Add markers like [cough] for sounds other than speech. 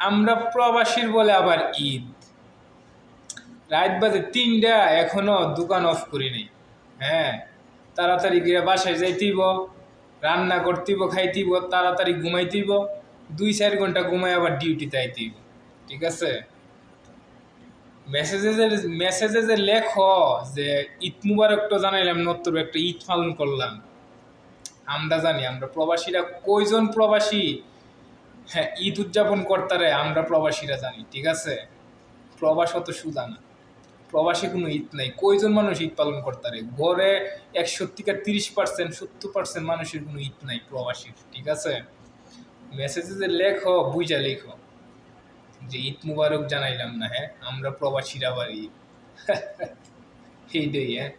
আমরা প্রবাসীর বলে আবার ঈদ। রাত বাজে তিনটা, এখনও দোকান অফ করি নাই। হ্যাঁ তাড়াতাড়ি গিয়ে বাসায় যাইতেইব, রান্না করতেইব, খাইতেইব, তাড়াতাড়ি ঘুমাইতেইব, দুই চার ঘণ্টা ঘুমাই আবার ডিউটিতে আইতেইব। ঠিক আছে? মেসেজে যে মেসেজে যে লেখ যে, ঈদ মুবারক তো জানাইলাম, নতুন একটা ঈদ পালন করলাম। আমরা জানি, আমরা প্রবাসীরা কয়জন প্রবাসী? হ্যাঁ ঈদ উদযাপন করতারে আমরা প্রবাসীরা জানি, ঠিক আছে? প্রবাস অত সুদা না। প্রবাসী কোনো ঈদ নাই। কয়জন মানুষ ঈদ পালন করতারে? গড়ে এক সত্যিকার তিরিশ পার্সেন্ট, সত্তর পার্সেন্ট মানুষের কোনো ঈদ নাই প্রবাসীর, ঠিক আছে? মেসেজে যে লেখ বুঝা লেখ। যে ঈদ মুবারক জানাইলাম না হ্যাঁ? আমরা প্রবাসীরা বাড়ি [laughs] এইটাই হ্যাঁ?